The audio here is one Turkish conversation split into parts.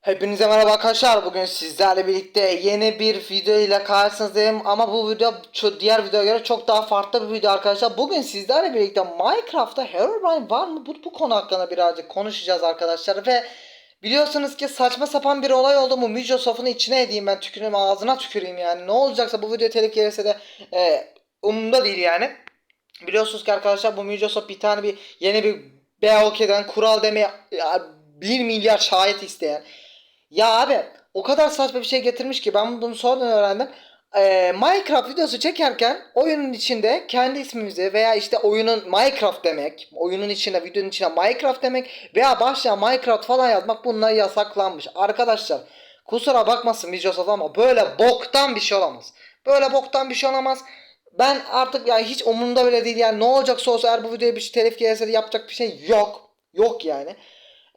Hepinize merhaba arkadaşlar. Bugün sizlerle birlikte yeni bir video ile karşınızdayım. Ama bu video şu diğer videoya göre çok daha farklı bir video arkadaşlar. Bugün sizlerle birlikte Minecraft'ta Herobrine var mı? Bu, bu konu hakkında birazcık konuşacağız arkadaşlar. Ve biliyorsunuz ki saçma sapan bir olay oldu. Bu Microsoft'un içine edeyim ben tüküreyim ağzına tüküreyim yani. Ne olacaksa bu video telif gelirse de e, umurumda değil yani. Biliyorsunuz ki arkadaşlar bu Microsoft bir tane bir yeni bir BOK'den kural demeye ya, 1 milyar şahit isteyen. Ya abi o kadar saçma bir şey getirmiş ki ben bunu sonradan öğrendim. Ee, Minecraft videosu çekerken oyunun içinde kendi ismimizi veya işte oyunun Minecraft demek, oyunun içinde videonun içine Minecraft demek veya başlığa Minecraft falan yazmak bunlar yasaklanmış. Arkadaşlar kusura bakmasın Microsoft ama böyle boktan bir şey olamaz. Böyle boktan bir şey olamaz. Ben artık yani hiç umurumda bile değil yani ne olacaksa olsa eğer bu videoya bir telif gelirse yapacak bir şey yok. Yok yani.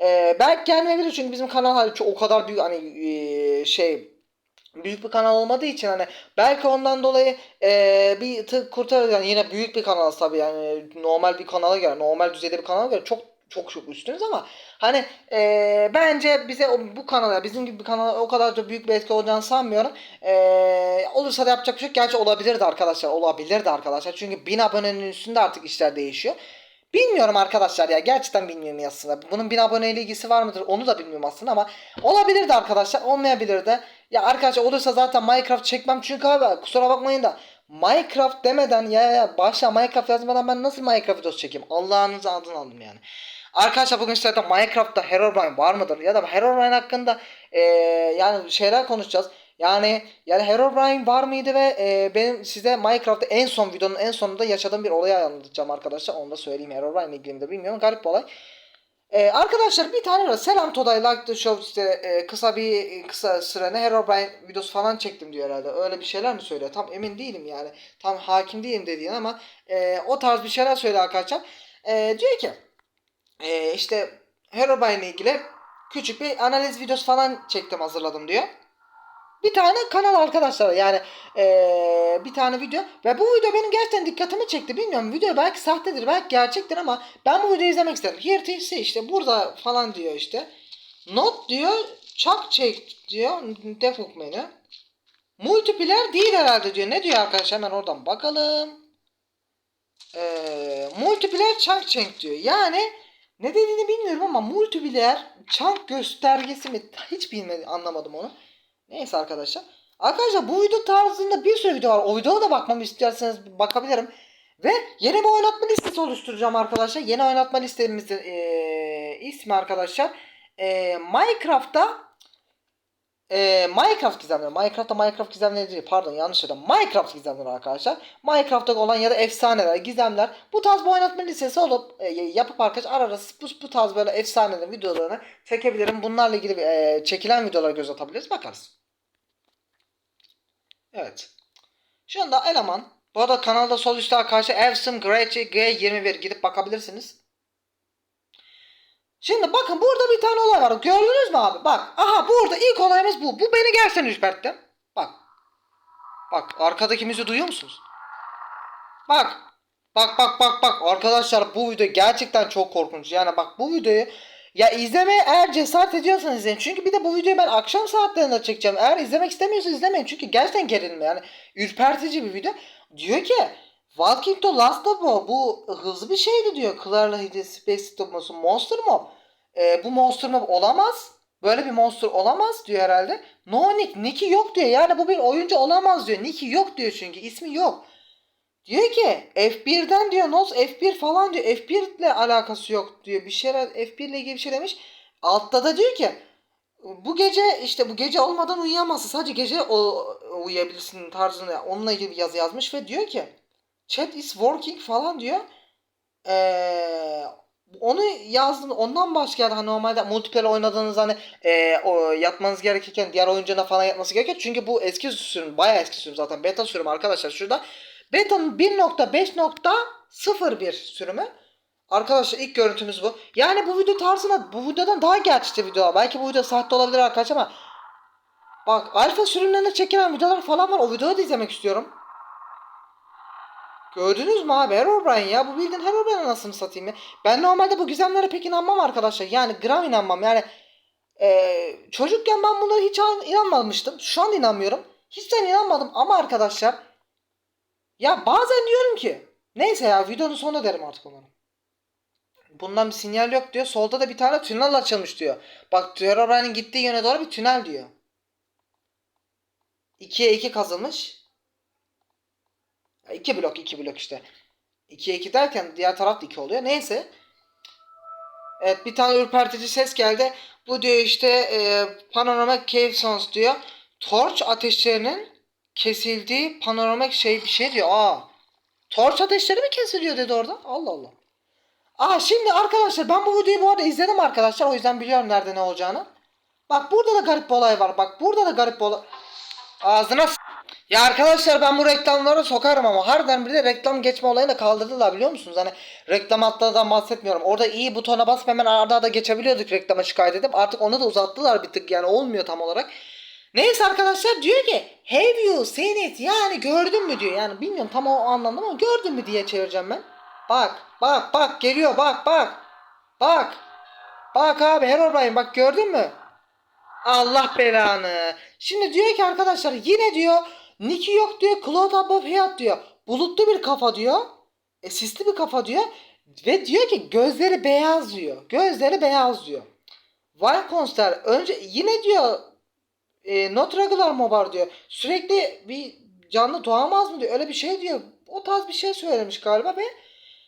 Ee, belki gelmeyebilir çünkü bizim kanal hani o kadar büyük hani ee, şey büyük bir kanal olmadığı için hani belki ondan dolayı ee, bir tık kurtarır yani yine büyük bir kanal tabii yani normal bir kanala göre normal düzeyde bir kanala göre çok çok çok üstünüz ama hani ee, bence bize o- bu kanala bizim gibi bir kanala o kadar da büyük bir etki olacağını sanmıyorum. Ee, olursa da yapacak bir şey. Gerçi olabilirdi arkadaşlar olabilirdi arkadaşlar çünkü 1000 abonenin üstünde artık işler değişiyor. Bilmiyorum arkadaşlar ya gerçekten bilmiyorum aslında. Bunun 1000 aboneyle ilgisi var mıdır onu da bilmiyorum aslında ama olabilirdi arkadaşlar olmayabilirdi. Ya arkadaşlar olursa zaten Minecraft çekmem çünkü abi kusura bakmayın da Minecraft demeden ya ya başla Minecraft yazmadan ben nasıl Minecraft videosu çekeyim Allah'ınızı adını aldım yani. Arkadaşlar bugün sizlerle Minecraft'ta Herobrine var mıdır ya da Herobrine hakkında eee, yani şeyler konuşacağız. Yani yani Herobrine var mıydı ve e, benim size Minecraft'ta en son videonun en sonunda yaşadığım bir olayı anlatacağım arkadaşlar. Onu da söyleyeyim. Herobrine ile ilgili de bilmiyorum. Garip bir olay. E, arkadaşlar bir tane. Selam Today Like the Show işte e, kısa bir kısa sürene Herobrine videosu falan çektim diyor herhalde. Öyle bir şeyler mi söylüyor? Tam emin değilim yani. Tam hakim değilim dediğin ama e, o tarz bir şeyler söylüyor arkadaşlar. E, diyor ki e, işte Herobrine ile ilgili küçük bir analiz videosu falan çektim hazırladım diyor. Bir tane kanal arkadaşlar yani eee, bir tane video ve bu video benim gerçekten dikkatimi çekti bilmiyorum video belki sahtedir belki gerçektir ama ben bu videoyu izlemek istedim. Here işte burada falan diyor işte. Not diyor çak çek diyor default menü. Multiplayer değil herhalde diyor. Ne diyor arkadaşlar hemen oradan bakalım. Eee multiplayer chunk change diyor. Yani ne dediğini bilmiyorum ama multiplayer chunk göstergesi mi hiç bilmedim anlamadım onu. Neyse arkadaşlar. Arkadaşlar bu video tarzında bir sürü video var. O videoya da bakmamı isterseniz bakabilirim. Ve yeni bir oynatma listesi oluşturacağım arkadaşlar. Yeni oynatma listemizin eee, ismi arkadaşlar. Eee, Minecraft'ta eee, Minecraft gizemleri. Minecraft'ta Minecraft gizemleri değil. Pardon yanlış söyledim. Minecraft gizemleri arkadaşlar. Minecraft'ta olan ya da efsaneler, gizemler. Bu tarz bir oynatma listesi olup e, yapıp arkadaşlar ara ara bu, bu tarz böyle efsaneler videolarını çekebilirim. Bunlarla ilgili e, çekilen videolara göz atabiliriz. Bakarız. Evet. Şu anda eleman. Bu arada kanalda sol üstte arkadaşlar Evsim Greci G21 gidip bakabilirsiniz. Şimdi bakın burada bir tane olay var. Gördünüz mü abi? Bak. Aha burada ilk olayımız bu. Bu beni gerçekten ürpertti. Bak. Bak arkadaki müziği duyuyor musunuz? Bak. Bak bak bak bak. Arkadaşlar bu video gerçekten çok korkunç. Yani bak bu videoyu ya izlemeye eğer cesaret ediyorsanız izleyin. Çünkü bir de bu videoyu ben akşam saatlerinde çekeceğim. Eğer izlemek istemiyorsanız izlemeyin. Çünkü gerçekten gerilme yani. Ürpertici bir video. Diyor ki Walking to Last Us bu hızlı bir şeydi diyor. Clarla Hidden Space Stopması Monster Mob. Ee, bu Monster Mob olamaz. Böyle bir monster olamaz diyor herhalde. No Nick. Nick'i yok diyor. Yani bu bir oyuncu olamaz diyor. Nick'i yok diyor çünkü. ismi yok. Diyor ki F1'den diyor Nos F1 falan diyor. F1 ile alakası yok diyor. Bir şeyler F1 ile ilgili bir şey demiş. Altta da diyor ki bu gece işte bu gece olmadan uyuyamazsın. Sadece gece o, uyuyabilirsin tarzında onunla ilgili bir yazı yazmış ve diyor ki chat is working falan diyor. Ee, onu yazdım. Ondan başka hani normalde multiplayer oynadığınız hani ee, o yatmanız gerekirken diğer oyuncuna falan yatması gerekiyor. Çünkü bu eski sürüm, bayağı eski sürüm zaten. Beta sürüm arkadaşlar şurada. Beta'nın 1.5.01 sürümü. Arkadaşlar ilk görüntümüz bu. Yani bu video tarzına bu videodan daha gerçekçi video. Belki bu video sahte olabilir arkadaşlar ama bak alfa sürümlerinde çekilen videolar falan var. O videoyu da izlemek istiyorum. Gördünüz mü abi Herobrine ya bu bildiğin Herobrine anasını satayım ya. Ben normalde bu gizemlere pek inanmam arkadaşlar. Yani gram inanmam yani. Ee, çocukken ben bunlara hiç an- inanmamıştım. Şu an inanmıyorum. Hiçten inanmadım ama arkadaşlar ya bazen diyorum ki neyse ya videonun sonunda derim artık onları. Bundan bir sinyal yok diyor. Solda da bir tane tünel açılmış diyor. Bak Herobrine'in gittiği yöne doğru bir tünel diyor. 2'ye 2 kazılmış. 2 blok 2 blok işte. 2'ye 2 derken diğer taraf da 2 oluyor. Neyse. Evet bir tane ürpertici ses geldi. Bu diyor işte e, panoramik cave sounds diyor. Torç ateşlerinin kesildiği panoramik şey bir şey diyor. Aa. Torç ateşleri mi kesiliyor dedi orada. Allah Allah. Aa şimdi arkadaşlar ben bu videoyu bu arada izledim arkadaşlar. O yüzden biliyorum nerede ne olacağını. Bak burada da garip bir olay var. Bak burada da garip bir olay. Ağzına s- Ya arkadaşlar ben bu reklamları sokarım ama harbiden bir de reklam geçme olayını da kaldırdılar biliyor musunuz? Hani reklam hattından bahsetmiyorum. Orada iyi butona basıp hemen arda arda geçebiliyorduk reklama şikayet edip. Artık onu da uzattılar bir tık yani olmuyor tam olarak. Neyse arkadaşlar diyor ki have you seen it yani gördün mü diyor. Yani bilmiyorum tam o anlamda ama gördün mü diye çevireceğim ben. Bak bak bak geliyor bak bak. Bak. Bak abi Herobrine bak gördün mü? Allah belanı. Şimdi diyor ki arkadaşlar yine diyor Nicky yok diyor Cloud above head diyor. Bulutlu bir kafa diyor. E, sisli bir kafa diyor. Ve diyor ki gözleri beyaz diyor. Gözleri beyaz diyor. Wild Conster önce yine diyor e, not regular mobar diyor. Sürekli bir canlı doğamaz mı diyor. Öyle bir şey diyor. O tarz bir şey söylemiş galiba ve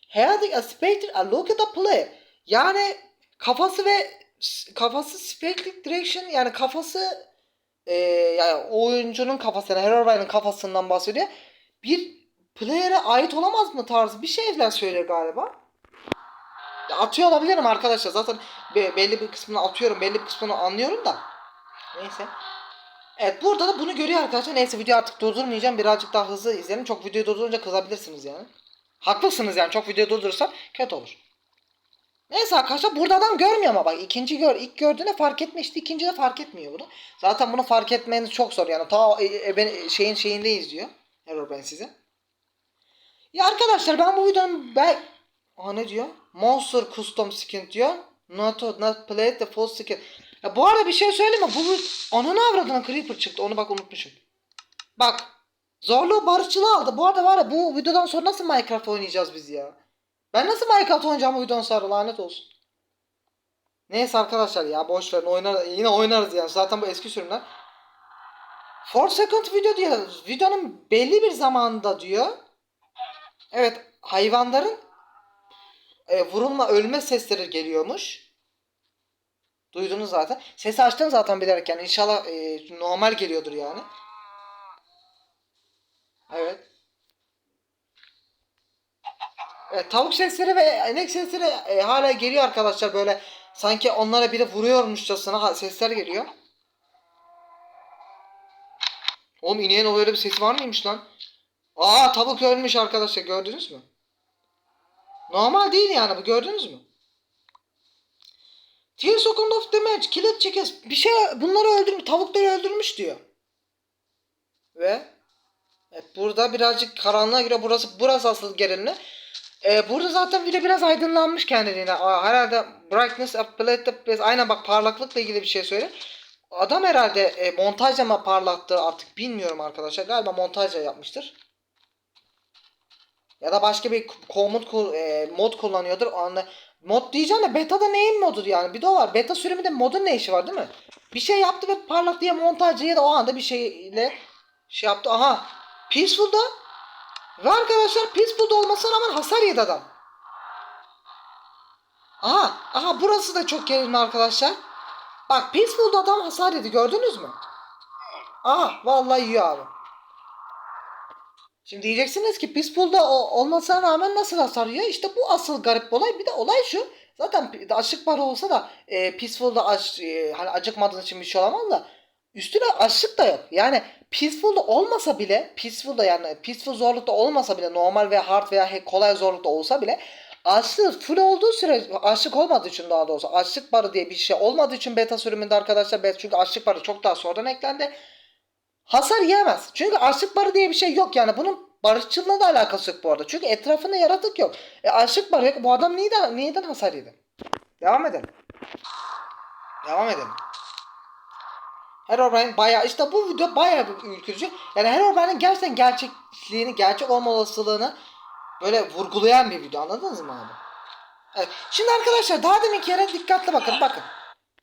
having a spectre a look at the play. Yani kafası ve kafası spectral direction yani kafası e, yani oyuncunun kafası yani Herobrine'in kafasından bahsediyor. Bir player'e ait olamaz mı tarzı bir şeyler söylüyor galiba. Atıyor olabilirim arkadaşlar. Zaten be- belli bir kısmını atıyorum. Belli bir kısmını anlıyorum da. Neyse. Evet burada da bunu görüyor arkadaşlar. Neyse video artık durdurmayacağım. Birazcık daha hızlı izleyelim. Çok videoyu durdurunca kızabilirsiniz yani. Haklısınız yani. Çok video durdurursam kötü olur. Neyse arkadaşlar burada adam görmüyor ama bak ikinci gör ilk gördüğünde fark etmişti ikinci de fark etmiyor bunu. Zaten bunu fark etmeniz çok zor yani ta e, e, ben şeyin şeyindeyiz diyor. Herobrine size. Ya arkadaşlar ben bu videonun ben Aa ne diyor? Monster custom skin diyor. Not not play the full skin. Ya bu arada bir şey söyleyeyim mi? Bu ananı avradına creeper çıktı. Onu bak unutmuşum. Bak. Zorluğu barışçılığı aldı. Bu arada var ya bu videodan sonra nasıl Minecraft oynayacağız biz ya? Ben nasıl Minecraft oynayacağım bu videodan sonra lanet olsun. Neyse arkadaşlar ya boş verin oynar yine oynarız yani zaten bu eski sürümler. 4 second video diyor. Videonun belli bir zamanında diyor. Evet hayvanların e, vurulma ölme sesleri geliyormuş. Duydunuz zaten. Sesi açtım zaten bilerek yani inşallah e, normal geliyordur yani. Evet. Evet, tavuk sesleri ve inek sesleri e, hala geliyor arkadaşlar böyle sanki onlara biri vuruyormuşçasına sesler geliyor. Oğlum ineğin o bir sesi var mıymış lan? Aa tavuk ölmüş arkadaşlar gördünüz mü? Normal değil yani bu gördünüz mü? Tear second of damage, killed chickens. Bir şey bunları öldürmüş, tavukları öldürmüş diyor. Ve evet, burada birazcık karanlığa göre burası burası asıl gerilimli. Ee, burada zaten video biraz aydınlanmış kendiliğine. Aa, herhalde brightness place. Aynen bak parlaklıkla ilgili bir şey söyle. Adam herhalde e, montajla mı parlattı artık bilmiyorum arkadaşlar. Galiba montajla yapmıştır. Ya da başka bir komut e, mod kullanıyordur. O anda mod diyeceğim de beta'da neyin modu yani? Bir de o var. Beta sürümünde modun ne işi var değil mi? Bir şey yaptı ve parlak diye montajcı ya da o anda bir şeyle şey yaptı. Aha. Peaceful'da ve arkadaşlar Peaceful'da olmasına rağmen hasar yedi adam. Aha. Aha burası da çok gerilimli arkadaşlar. Bak Peaceful'da adam hasar yedi gördünüz mü? Aha vallahi yiyor abi. Şimdi diyeceksiniz ki Peaceful'da olmasına rağmen nasıl hasar yiyor? İşte bu asıl garip olay. Bir de olay şu. Zaten açlık barı olsa da e, Peaceful'da aç, e, hani acıkmadığın için bir şey olamaz da üstüne açlık da yok. Yani Peaceful'da olmasa bile Peaceful'da yani Peaceful zorlukta olmasa bile normal veya hard veya kolay zorlukta olsa bile açlık full olduğu süre açlık olmadığı için daha doğrusu açlık barı diye bir şey olmadığı için beta sürümünde arkadaşlar çünkü açlık barı çok daha sonradan eklendi hasar yiyemez. Çünkü açlık barı diye bir şey yok yani. Bunun barışçılığına da alakası yok bu arada. Çünkü etrafında yaratık yok. E açlık barı yok. Bu adam neyden, neyden hasar yedi? Devam edelim. Devam edelim. Herobrine bayağı işte bu video bayağı bir ürkütücü. Yani Herobrine'in gerçekten gerçekliğini, gerçek olma olasılığını böyle vurgulayan bir video anladınız mı abi? Evet. Şimdi arkadaşlar daha deminki yere dikkatli bakın bakın.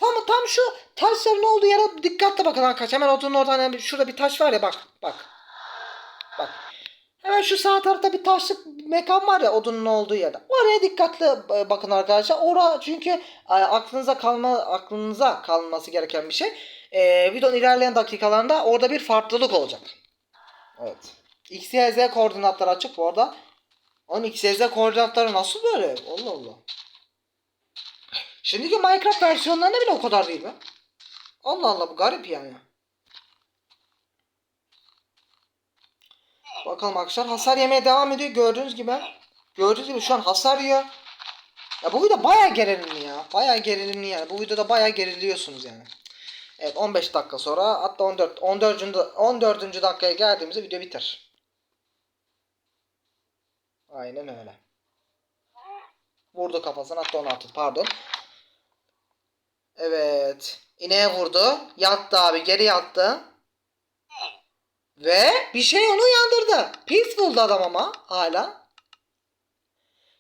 Tam tam şu taşların olduğu yere dikkatli bakın arkadaşlar. Hemen odunun oradan hemen şurada bir taş var ya bak bak. Bak. Hemen şu sağ tarafta bir taşlık mekan var ya odunun olduğu yerde. Oraya dikkatli e, bakın arkadaşlar. Ora çünkü e, aklınıza kalma aklınıza kalması gereken bir şey. E, videonun ilerleyen dakikalarında orada bir farklılık olacak. Evet. X, Y, Z koordinatları açık bu arada. Onun X, Y, Z koordinatları nasıl böyle? Allah Allah. Şimdiki Minecraft versiyonlarında bile o kadar değil mi? Allah Allah bu garip yani. Bakalım arkadaşlar hasar yemeye devam ediyor gördüğünüz gibi. Gördüğünüz gibi şu an hasar yiyor. Ya bu video bayağı gerilimli ya. Bayağı gerilimli yani. Bu videoda bayağı geriliyorsunuz yani. Evet 15 dakika sonra hatta 14 14. 14. dakikaya geldiğimizde video biter. Aynen öyle. Vurdu kafasına hatta 16 pardon. Evet. İneğe vurdu. Yattı abi geri yattı. Ve bir şey onu uyandırdı. Peaceful'du adam ama hala.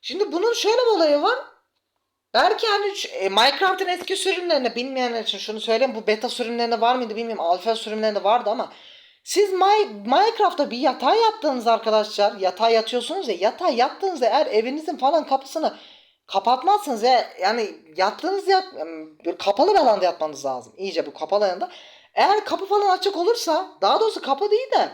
Şimdi bunun şöyle bir olayı var. Belki hani e, Minecraft'ın eski sürümlerinde bilmeyenler için şunu söyleyeyim. Bu beta sürümlerinde var mıydı bilmiyorum. Alfa sürümlerinde vardı ama siz My, Minecraft'ta bir yatağa yattığınız arkadaşlar yatağa yatıyorsunuz ya yatağa yattığınızda eğer evinizin falan kapısını kapatmazsınız ya yani yattığınız yer yani kapalı bir alanda yatmanız lazım. İyice bu kapalı alanda. Eğer kapı falan açık olursa daha doğrusu kapı değil de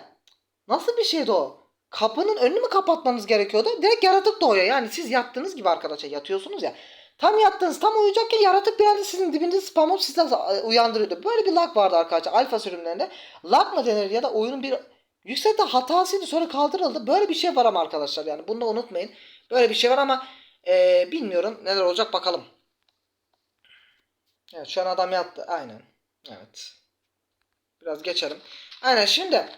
nasıl bir şeydi o? Kapının önünü mü kapatmanız gerekiyordu? Direkt yaratık doğuyor. Yani siz yattığınız gibi arkadaşlar yatıyorsunuz ya. Tam yattınız tam uyuyacakken yaratık bir anda sizin dibinizde spam olup sizi uyandırıyordu. Böyle bir lag vardı arkadaşlar alfa sürümlerinde. Lag mı denir ya da oyunun bir yüksekte hatasıydı sonra kaldırıldı. Böyle bir şey var ama arkadaşlar yani bunu da unutmayın. Böyle bir şey var ama eee, bilmiyorum neler olacak bakalım. Evet şu an adam yattı aynen. Evet. Biraz geçelim. Aynen şimdi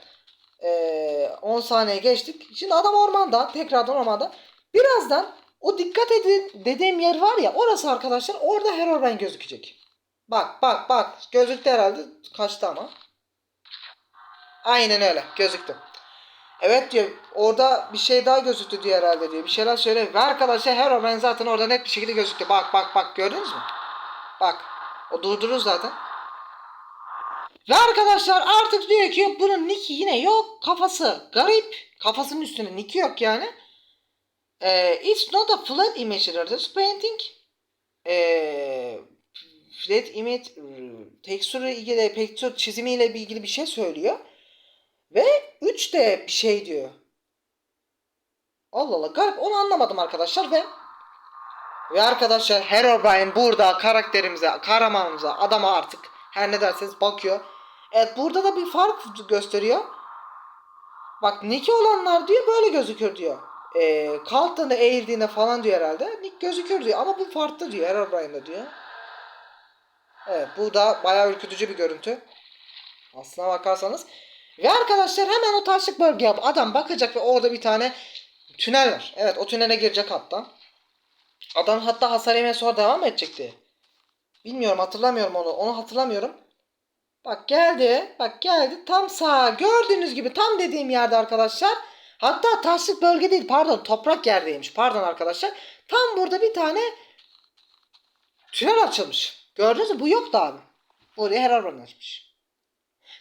eee 10 saniye geçtik. Şimdi adam ormanda tekrardan ormanda. Birazdan o dikkat edin dediğim yer var ya orası arkadaşlar orada Herobrine gözükecek. Bak bak bak gözüktü herhalde kaçtı ama. Aynen öyle gözüktü. Evet diyor orada bir şey daha gözüktü diyor herhalde diyor. Bir şeyler söyle. Ve arkadaşlar Herobrine zaten orada net bir şekilde gözüktü. Bak bak bak gördünüz mü? Bak o durdurur zaten. Ve arkadaşlar artık diyor ki bunun nicki yine yok. Kafası garip. Kafasının üstünde nicki yok yani. Ee, it's not a flat image artist painting. Ee, flat image tekstürü ilgili tekstür çizimiyle ilgili bir şey söylüyor. Ve 3D bir şey diyor. Allah Allah garip onu anlamadım arkadaşlar ve ve arkadaşlar Herobrine burada karakterimize, kahramanımıza, adama artık her ne derseniz bakıyor. Evet burada da bir fark gösteriyor. Bak Nick'i olanlar diyor böyle gözükür diyor. Ee, kalktığında eğildiğinde falan diyor herhalde. Nick gözükür diyor ama bu farklı diyor Herobrine'da diyor. Evet bu da bayağı ürkütücü bir görüntü. Aslına bakarsanız. Ve arkadaşlar hemen o taşlık bölgeye adam bakacak ve orada bir tane tünel var. Evet o tünele girecek hatta. Adam hatta hasar yemeye sonra devam edecekti. Bilmiyorum hatırlamıyorum onu. Onu hatırlamıyorum. Bak geldi. Bak geldi. Tam sağ. Gördüğünüz gibi tam dediğim yerde arkadaşlar. Hatta taşlık bölge değil pardon toprak yerdeymiş. Pardon arkadaşlar. Tam burada bir tane tünel açılmış. Gördünüz mü? Bu yoktu abi. Oraya Herobrine açmış.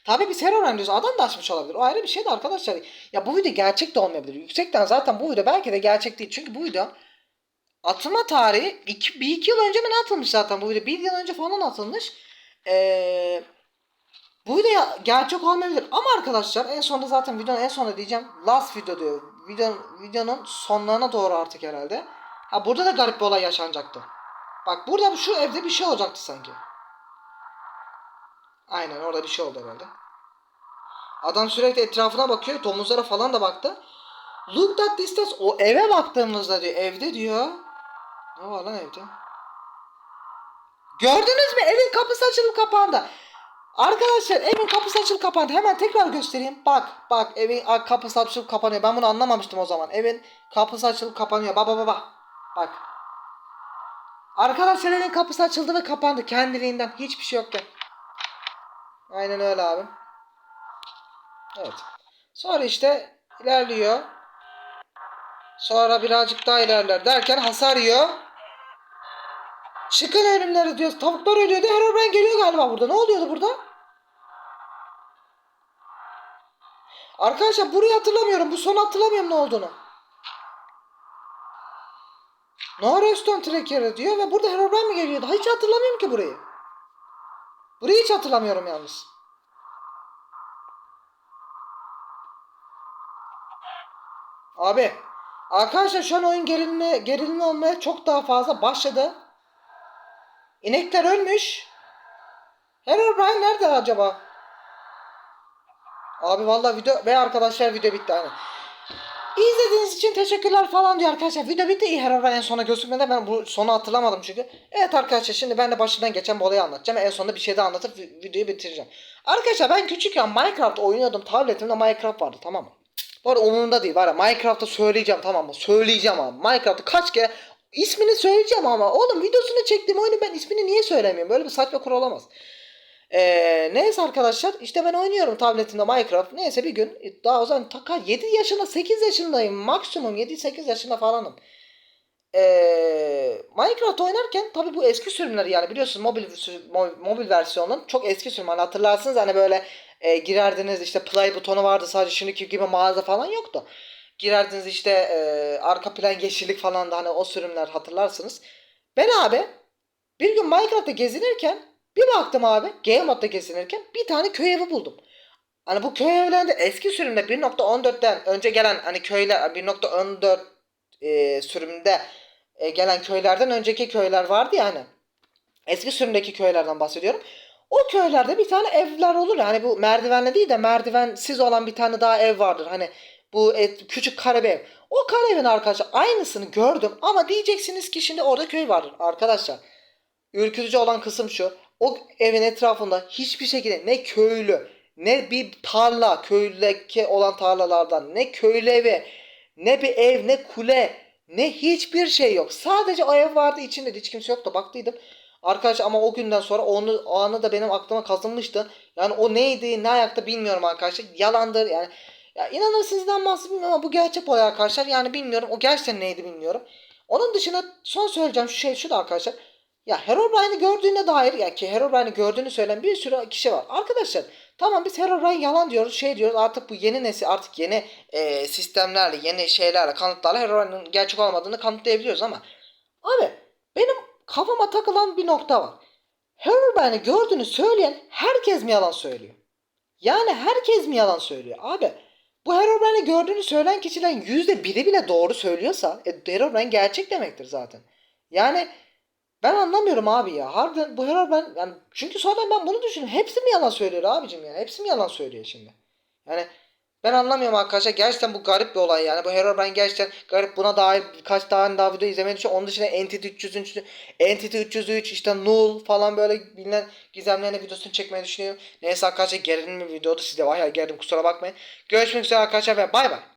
Tabi biz Herobrine diyoruz. Adam da açmış olabilir. O ayrı bir şey de arkadaşlar. Ya bu video gerçek de olmayabilir. Yüksekten zaten bu video belki de gerçek değil. Çünkü bu video atılma tarihi iki, bir iki yıl önce mi ne atılmış zaten bu video? Bir yıl önce falan atılmış. Eee bu video gerçek olmayabilir ama arkadaşlar en sonunda zaten videonun en sonunda diyeceğim last video diyor. Videonun, videonun sonlarına doğru artık herhalde. Ha burada da garip bir olay yaşanacaktı. Bak burada şu evde bir şey olacaktı sanki. Aynen orada bir şey oldu herhalde. Adam sürekli etrafına bakıyor. Domuzlara falan da baktı. Look at distance. O eve baktığımızda diyor. Evde diyor. Ne var lan evde? Gördünüz mü? Evin kapısı açılıp kapandı. Arkadaşlar evin kapısı açılıp kapandı. Hemen tekrar göstereyim. Bak bak evin kapısı açılıp kapanıyor. Ben bunu anlamamıştım o zaman. Evin kapısı açılıp kapanıyor. Baba baba. Bak. Arkadaşlar evin kapısı açıldı ve kapandı. Kendiliğinden. Hiçbir şey yokken. Aynen öyle abi. Evet. Sonra işte ilerliyor. Sonra birazcık daha ilerler derken hasar yiyor. Çıkın ölümleri diyoruz. Tavuklar ölüyordu. Herobrine geliyor galiba burada. Ne oluyordu burada? Arkadaşlar burayı hatırlamıyorum. Bu sonu hatırlamıyorum ne olduğunu. No Redstone Tracker diyor ve burada Herobrine mi geliyordu? Hiç hatırlamıyorum ki burayı. Burayı hiç hatırlamıyorum yalnız. Abi arkadaşlar şu an oyun gerilimli, gerilimli olmaya çok daha fazla başladı. İnekler ölmüş. Herobrine nerede acaba? Abi vallahi video ve arkadaşlar video bitti aynen. İzlediğiniz için teşekkürler falan diyor arkadaşlar. Video bitti. İyi Herobrine en sona gözükmeden ben bu sonu hatırlamadım çünkü. Evet arkadaşlar şimdi ben de başından geçen bu olayı anlatacağım. En sonunda bir şey daha anlatıp vi- videoyu bitireceğim. Arkadaşlar ben küçükken Minecraft oynuyordum. Tabletimde Minecraft vardı tamam mı? Bu arada umurumda değil var ya Minecraft'ta söyleyeceğim tamam mı? Söyleyeceğim abi. Minecraft'ta kaç kere ismini söyleyeceğim ama oğlum videosunu çektiğim oyunu ben ismini niye söylemiyorum? Böyle bir saçma kural olamaz. Ee, neyse arkadaşlar işte ben oynuyorum tabletimde Minecraft. Neyse bir gün daha o zaman taka 7 yaşında 8 yaşındayım maksimum 7-8 yaşında falanım. Ee, Minecraft oynarken tabi bu eski sürümler yani biliyorsunuz mobil mo- mobil versiyonun çok eski sürüm hani hatırlarsınız hani böyle e, girerdiniz işte play butonu vardı sadece şimdiki gibi mağaza falan yoktu. Girerdiniz işte e, arka plan yeşillik falan da hani o sürümler hatırlarsınız. Ben abi bir gün Minecraft'ta gezinirken bir baktım abi Game Mode'da gezinirken bir tane köy evi buldum. Hani bu köy evlerinde eski sürümde 1.14'ten önce gelen hani köyler 1.14 e, sürümde e, gelen köylerden önceki köyler vardı ya hani. Eski sürümdeki köylerden bahsediyorum. O köylerde bir tane evler olur. Yani bu merdivenle değil de merdivensiz olan bir tane daha ev vardır. Hani bu et, küçük kare. O kare evin arkadaşlar aynısını gördüm ama diyeceksiniz ki şimdi orada köy vardır. Arkadaşlar ürkütücü olan kısım şu. O evin etrafında hiçbir şekilde ne köylü ne bir tarla köydeki olan tarlalardan ne köylü evi ne bir ev ne kule ne hiçbir şey yok. Sadece o ev vardı içinde hiç kimse yoktu baktıydım. Arkadaş ama o günden sonra onu o anı da benim aklıma kazınmıştı. Yani o neydi ne ayakta bilmiyorum arkadaşlar. Yalandır yani. Ya inanırsınız inanmazsınız bilmiyorum ama bu gerçek olay arkadaşlar. Yani bilmiyorum o gerçekten neydi bilmiyorum. Onun dışında son söyleyeceğim şu şey şu da arkadaşlar. Ya Herobrine'i gördüğüne dair ya ki Herobrine'i gördüğünü söyleyen bir sürü kişi var. Arkadaşlar tamam biz Herobrine yalan diyoruz şey diyoruz artık bu yeni nesil artık yeni e, sistemlerle yeni şeylerle kanıtlarla Herobrine'in gerçek olmadığını kanıtlayabiliyoruz ama abi benim kafama takılan bir nokta var. Herobrine'i gördüğünü söyleyen herkes mi yalan söylüyor? Yani herkes mi yalan söylüyor? Abi bu Herobrine'i gördüğünü söyleyen kişilerin yüzde biri bile doğru söylüyorsa e, Herobrine gerçek demektir zaten. Yani ben anlamıyorum abi ya. Harbiden bu Herobrine yani çünkü sonradan ben bunu düşünüyorum. Hepsi mi yalan söylüyor abicim ya? Hepsi mi yalan söylüyor şimdi? Yani ben anlamıyorum arkadaşlar. Gerçekten bu garip bir olay yani. Bu Herobrine gerçekten garip. Buna dair birkaç tane daha video izlemeyi düşünüyorum. Onun dışında Entity 303, Entity 303 işte Null falan böyle bilinen gizemlerine videosunu çekmeyi düşünüyorum. Neyse arkadaşlar gerilim bir videodu. Size bayağı gerdim kusura bakmayın. Görüşmek üzere arkadaşlar ve bay bay.